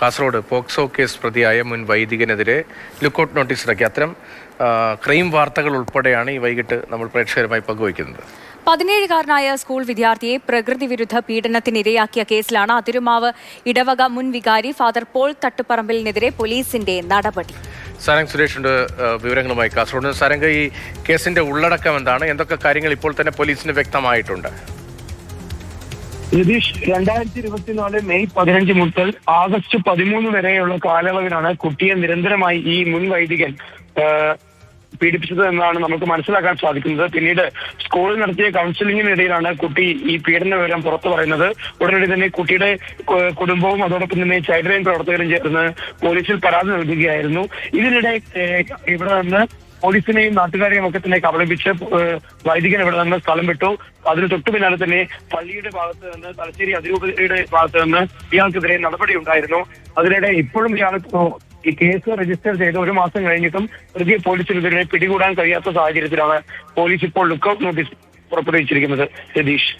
Kasaragod POCSO case പ്രതിയായ മുൻ വൈദികനെതിരെ lookout notice ഇറക്കി. അത്തരം ക്രൈം വാർത്തകൾ ഉൾപ്പെടെയാണ് ഈ വൈകിട്ട് നമ്മൾ പ്രേക്ഷകരുമായി പങ്കുവയ്ക്കുന്നത്. പതിനേഴുകാരനായ സ്കൂൾ വിദ്യാർത്ഥിയെ പ്രകൃതി വിരുദ്ധ പീഡനത്തിനിരയാക്കിയ കേസിലാണ് അതിരുമാവ് ഇടവക മുൻ വികാരി ഫാദർ പോൾ തട്ടുപറമ്പിലിനെതിരെ പോലീസിന്റെ നടപടി. സാരംഗ് സുരേഷിന്റെ വിവരങ്ങളുമായി കാസർഗോഡ്. സാരംഗ് ഈ കേസിന്റെ ഉള്ളടക്കം എന്താണ്? എന്തൊക്കെ കാര്യങ്ങൾ ഇപ്പോൾ തന്നെ പോലീസിന് വ്യക്തമായിട്ടുണ്ട്? രതീഷ് രണ്ടായിരത്തി ഇരുപത്തിനാല് മെയ് പതിനഞ്ച് മുതൽ ആഗസ്റ്റ് പതിമൂന്ന് വരെയുള്ള കാലയളവിലാണ് കുട്ടിയെ നിരന്തരമായി ഈ മുൻ വൈദികൻ പീഡിപ്പിച്ചത് എന്നാണ് നമുക്ക് മനസ്സിലാക്കാൻ സാധിക്കുന്നത്. പിന്നീട് സ്കൂളിൽ നടത്തിയ കൗൺസിലിംഗിനിടയിലാണ് കുട്ടി ഈ പീഡന വിവരം പുറത്തു പറയുന്നത്. ഉടനടി തന്നെ കുട്ടിയുടെ കുടുംബവും അതോടൊപ്പം തന്നെ ചൈൽഡ് ലൈൻ പ്രവർത്തകരും ചേർന്ന് പോലീസിൽ പരാതി നൽകുകയായിരുന്നു. ഇതിനിടെ ഇവിടെ നിന്ന് പോലീസിനെയും നാട്ടുകാരെയും ഒക്കെ തന്നെ കബളിപ്പിച്ച് വൈദികൻ ഇവിടെ നിന്ന് സ്ഥലം വിട്ടു. അതിന് തൊട്ടു പിന്നാലെ തന്നെ പള്ളിയുടെ ഭാഗത്ത് നിന്ന് തലശ്ശേരി അതിരൂപതയുടെ ഭാഗത്ത് നിന്ന് ഇയാൾക്കെതിരെ നടപടി ഉണ്ടായിരുന്നു. അതിനിടെ ഇപ്പോഴും ഇയാൾ ഈ കേസ് രജിസ്റ്റർ ചെയ്ത് ഒരു മാസം കഴിഞ്ഞിട്ടും പ്രതിയെ പോലീസിനെതിരെ പിടികൂടാൻ കഴിയാത്ത സാഹചര്യത്തിലാണ് പോലീസ് ഇപ്പോൾ ലുക്കൌട്ട് നോട്ടീസ് പുറപ്പെടുവിച്ചിരിക്കുന്നത്. രതീഷ്.